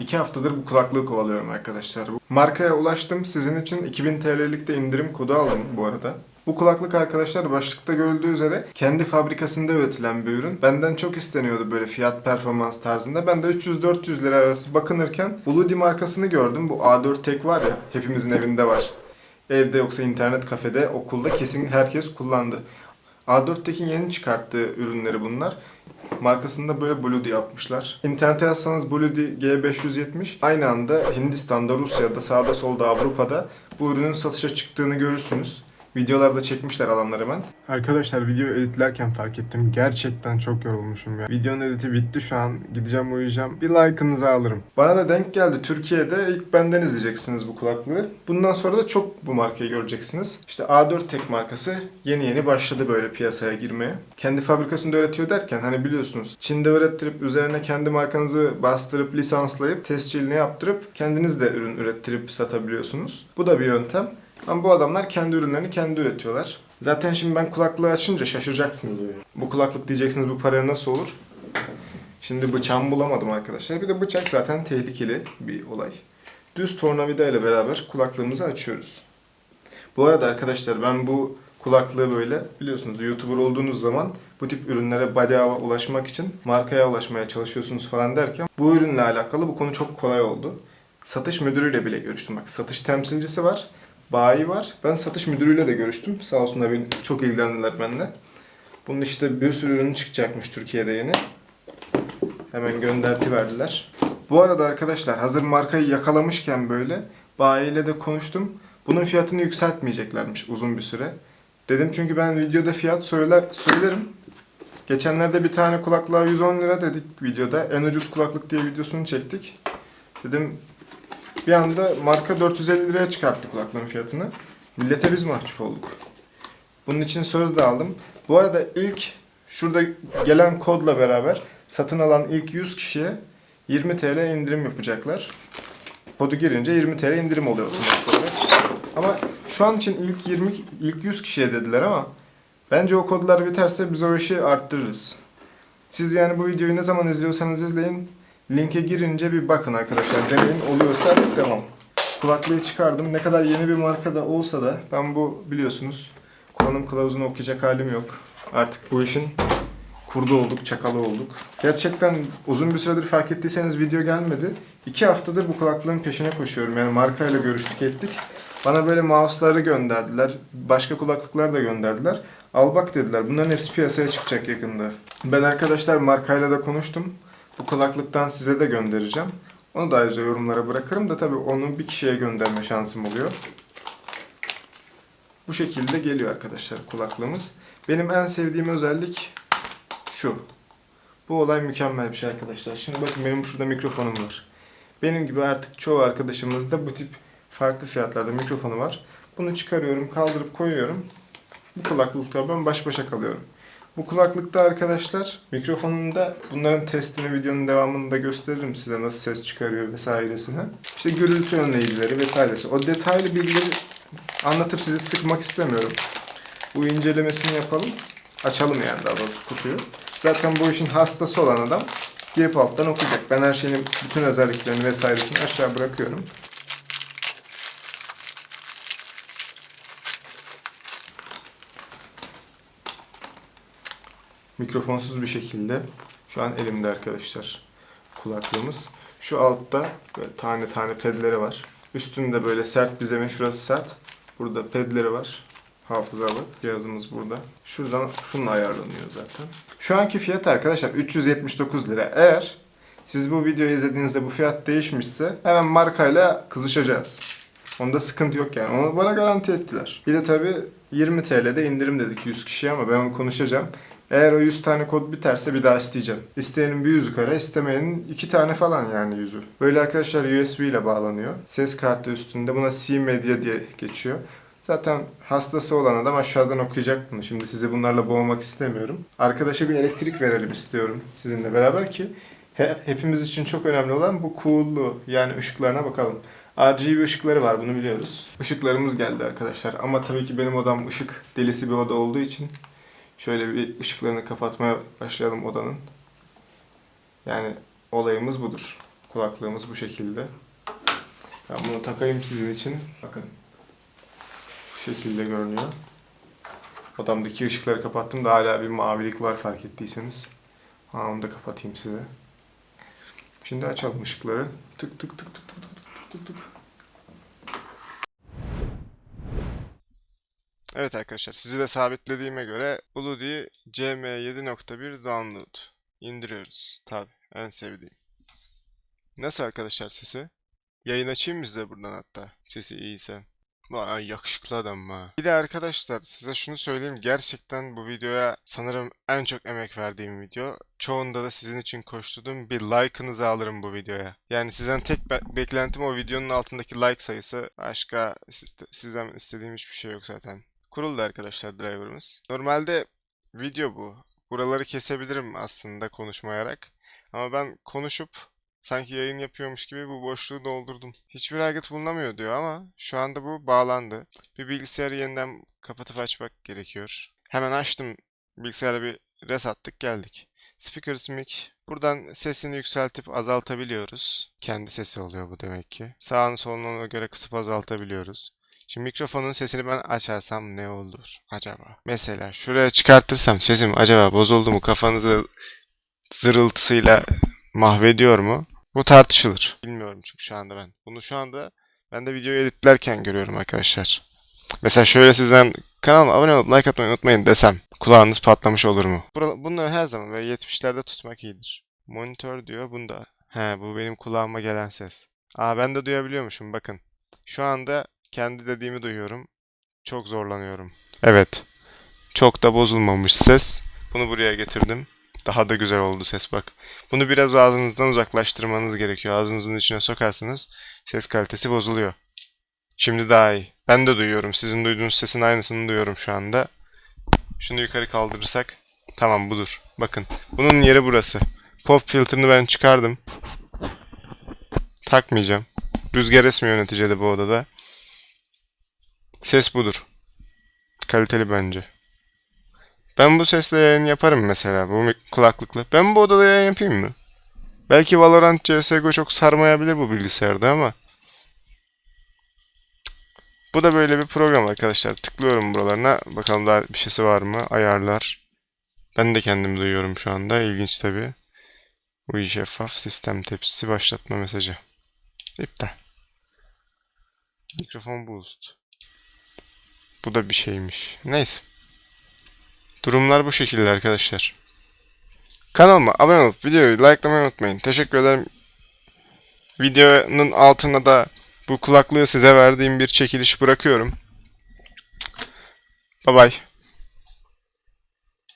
2 haftadır bu kulaklığı kovalıyorum arkadaşlar. Markaya ulaştım. Sizin için 2000 TL'lik de indirim kodu aldım bu arada. Bu kulaklık arkadaşlar başlıkta görüldüğü üzere kendi fabrikasında üretilen bir ürün. Benden çok isteniyordu böyle fiyat performans tarzında. Ben de 300-400 lira arası bakınırken Uludi markasını gördüm. Bu A4 tek var ya hepimizin evinde var. Evde yoksa internet kafede, okulda kesin herkes kullandı. A4'tekin yeni çıkarttığı ürünleri bunlar. Markasında böyle Bludi yapmışlar. İnternete yazsanız Bludi G570 aynı anda Hindistan'da, Rusya'da, sağda solda Avrupa'da bu ürünün satışa çıktığını görürsünüz. Videolarda çekmişler alanları ben. Arkadaşlar video editlerken fark ettim. Gerçekten çok yorulmuşum ya. Videonun editi bitti şu an. Gideceğim uyuyacağım. Bir like'ınızı alırım. Bana da denk geldi. Türkiye'de ilk benden izleyeceksiniz bu kulaklığı. Bundan sonra da çok bu markayı göreceksiniz. İşte A4 Tek markası yeni yeni başladı böyle piyasaya girmeye. Kendi fabrikasında üretiyor derken hani biliyorsunuz Çin'de ürettirip üzerine kendi markanızı bastırıp lisanslayıp tescilini yaptırıp kendiniz de ürün ürettirip satabiliyorsunuz. Bu da bir yöntem. Ama bu adamlar kendi ürünlerini kendi üretiyorlar. Zaten şimdi ben kulaklığı açınca şaşıracaksınız. Bu kulaklık diyeceksiniz bu paraya nasıl olur? Şimdi bıçağımı bulamadım arkadaşlar. Bir de bıçak zaten tehlikeli bir olay. Düz tornavida ile beraber kulaklığımızı açıyoruz. Bu arada arkadaşlar ben bu kulaklığı böyle biliyorsunuz YouTuber olduğunuz zaman bu tip ürünlere bedava ulaşmak için markaya ulaşmaya çalışıyorsunuz falan derken bu ürünle alakalı bu konu çok kolay oldu. Satış müdürüyle bile görüştüm. Bak satış temsilcisi var, bayi var. Ben satış müdürüyle de görüştüm. Sağ olsunlar beni çok ilgilendiler benimle. Bunun işte bir sürü ürün çıkacakmış Türkiye'de yeni. Hemen gönderti verdiler. Bu arada arkadaşlar hazır markayı yakalamışken böyle bayiyle de konuştum. Bunun fiyatını yükseltmeyeceklermiş uzun bir süre. Dedim çünkü ben videoda fiyat söyler, söylerim. Geçenlerde bir tane kulaklığa 110 lira dedik videoda. En ucuz kulaklık diye videosunu çektik. Dedim bir anda marka 450 liraya çıkarttı kulaklığın fiyatını. Millete biz mahcup olduk. Bunun için söz de aldım. Bu arada ilk şurada gelen kodla beraber satın alan ilk 100 kişiye 20 TL indirim yapacaklar. Kodu girince 20 TL indirim oluyor otomatik. Ama şu an için ilk 20 ilk 100 kişiye dediler ama bence o kodlar biterse biz o işi arttırırız. Siz yani bu videoyu ne zaman izliyorsanız izleyin. Linke girince bir bakın arkadaşlar. Deneyin oluyorsa devam. Kulaklığı çıkardım. Ne kadar yeni bir markada olsa da ben bu biliyorsunuz kullanım kılavuzunu okuyacak halim yok. Artık bu işin kurdu olduk, çakalı olduk. Gerçekten uzun bir süredir fark ettiyseniz video gelmedi. İki haftadır bu kulaklığın peşine koşuyorum. Yani markayla görüştük ettik. Bana böyle mouse'ları gönderdiler. Başka kulaklıklar da gönderdiler. Al bak dediler. Bunların hepsi piyasaya çıkacak yakında. Ben arkadaşlar markayla da konuştum. Bu kulaklıktan size de göndereceğim. Onu da ayrıca yorumlara bırakırım da tabii onu bir kişiye gönderme şansım oluyor. Bu şekilde geliyor arkadaşlar kulaklığımız. Benim en sevdiğim özellik şu. Bu olay mükemmel bir şey arkadaşlar. Şimdi bakın benim şurada mikrofonum var. Benim gibi artık çoğu arkadaşımızda bu tip farklı fiyatlarda mikrofonu var. Bunu çıkarıyorum, kaldırıp koyuyorum. Bu kulaklıkla ben baş başa kalıyorum. Bu kulaklıkta arkadaşlar mikrofonunda bunların testini videonun devamında gösteririm size nasıl ses çıkarıyor vesairesini. İşte gürültü önleyicileri vesairesi. O detaylı bilgileri anlatıp sizi sıkmak istemiyorum. Bu incelemesini yapalım. Açalım yani daha doğrusu kutuyu. Zaten bu işin hastası olan adam girip alttan okuyacak. Ben her şeyin bütün özelliklerini vesairesini aşağı bırakıyorum. Mikrofonsuz bir şekilde şu an elimde arkadaşlar kulaklığımız. Şu altta böyle tane tane pedleri var. Üstünde böyle sert bir zemin şurası sert. Burada pedleri var. Hafızalı cihazımız burada. Şuradan şununla ayarlanıyor zaten. Şu anki fiyat arkadaşlar 379 lira. Eğer siz bu videoyu izlediğinizde bu fiyat değişmişse hemen markayla kızışacağız. Onda sıkıntı yok yani. Onu bana garanti ettiler. Bir de tabii 20 TL'de indirim dedik 100 kişiye ama ben onu konuşacağım. Eğer o 100 tane kod biterse bir daha isteyeceğim. İsteyenin bir yüzü kara, istemeyenin iki tane falan yani yüzü. Böyle arkadaşlar USB ile bağlanıyor. Ses kartı üstünde. Buna C-Media diye geçiyor. Zaten hastası olan adam aşağıdan okuyacak bunu. Şimdi sizi bunlarla boğmak istemiyorum. Arkadaşa bir elektrik verelim istiyorum sizinle beraber ki he- hepimiz için çok önemli olan bu cool'luğu yani ışıklarına bakalım. RGB ışıkları var bunu biliyoruz. Işıklarımız geldi arkadaşlar ama tabii ki benim odam ışık delisi bir oda olduğu için şöyle bir ışıklarını kapatmaya başlayalım odanın. Yani olayımız budur. Kulaklığımız bu şekilde. Ben bunu takayım sizin için. Bakın. Bu şekilde görünüyor. Odamdaki ışıkları kapattım da hala bir mavilik var fark ettiyseniz. Ha, onu da kapatayım size. Şimdi açalım ışıkları. Tık tık tık tık tık tık tık tık tık. Evet arkadaşlar sizi de sabitlediğime göre Bloody CM7.1 download indiriyoruz. Tabi en sevdiğim. Nasıl arkadaşlar sesi? Yayın açayım mı size buradan hatta? Sesi iyiyse. Vay yakışıklı adam ha. Bir de arkadaşlar size şunu söyleyeyim. Gerçekten bu videoya sanırım en çok emek verdiğim video. Çoğunda da sizin için koşturduğum bir like'ınızı alırım bu videoya. Yani sizden tek be- beklentim o videonun altındaki like sayısı. Başka siz- sizden istediğim hiçbir şey yok zaten. Kuruldu arkadaşlar driver'ımız. Normalde video bu. Buraları kesebilirim aslında konuşmayarak. Ama ben konuşup sanki yayın yapıyormuş gibi bu boşluğu doldurdum. Hiçbir hareket bulunamıyor diyor ama şu anda bu bağlandı. Bir bilgisayarı yeniden kapatıp açmak gerekiyor. Hemen açtım. Bilgisayara bir res attık geldik. Speakers mic. Buradan sesini yükseltip azaltabiliyoruz. Kendi sesi oluyor bu demek ki. Sağını solunu ona göre kısıp azaltabiliyoruz. Şimdi mikrofonun sesini ben açarsam ne olur acaba? Mesela şuraya çıkartırsam sesim acaba bozuldu mu kafanızı zırıltısıyla mahvediyor mu? Bu tartışılır. Bilmiyorum çünkü şu anda ben. Bunu şu anda ben de videoyu editlerken görüyorum arkadaşlar. Mesela şöyle sizden kanalıma abone olup like atmayı unutmayın desem kulağınız patlamış olur mu? Bunu her zaman böyle 70'lerde tutmak iyidir. Monitör diyor bunda. He bu benim kulağıma gelen ses. Aa ben de duyabiliyormuşum bakın. Şu anda kendi dediğimi duyuyorum. Çok zorlanıyorum. Evet. Çok da bozulmamış ses. Bunu buraya getirdim. Daha da güzel oldu ses bak. Bunu biraz ağzınızdan uzaklaştırmanız gerekiyor. Ağzınızın içine sokarsanız ses kalitesi bozuluyor. Şimdi daha iyi. Ben de duyuyorum. Sizin duyduğunuz sesin aynısını duyuyorum şu anda. Şunu yukarı kaldırırsak. Tamam budur. Bakın. Bunun yeri burası. Pop filter'ını ben çıkardım. Takmayacağım. Rüzgar esmiyor neticede bu odada. Ses budur. Kaliteli bence. Ben bu sesle yayın yaparım mesela bu kulaklıkla. Ben bu odada yayın yapayım mı? Belki Valorant, CSGO çok sarmayabilir bu bilgisayarda ama. Bu da böyle bir program arkadaşlar. Tıklıyorum buralarına. Bakalım daha bir şeysi var mı? Ayarlar. Ben de kendimi duyuyorum şu anda. İlginç tabii. Bu şeffaf sistem tepsisi başlatma mesajı. İptal. Mikrofon boost. Bu da bir şeymiş. Neyse. Durumlar bu şekilde arkadaşlar. Kanalıma abone olup videoyu likelamayı unutmayın. Teşekkür ederim. Videonun altına da bu kulaklığı size verdiğim bir çekiliş bırakıyorum. Bye bye.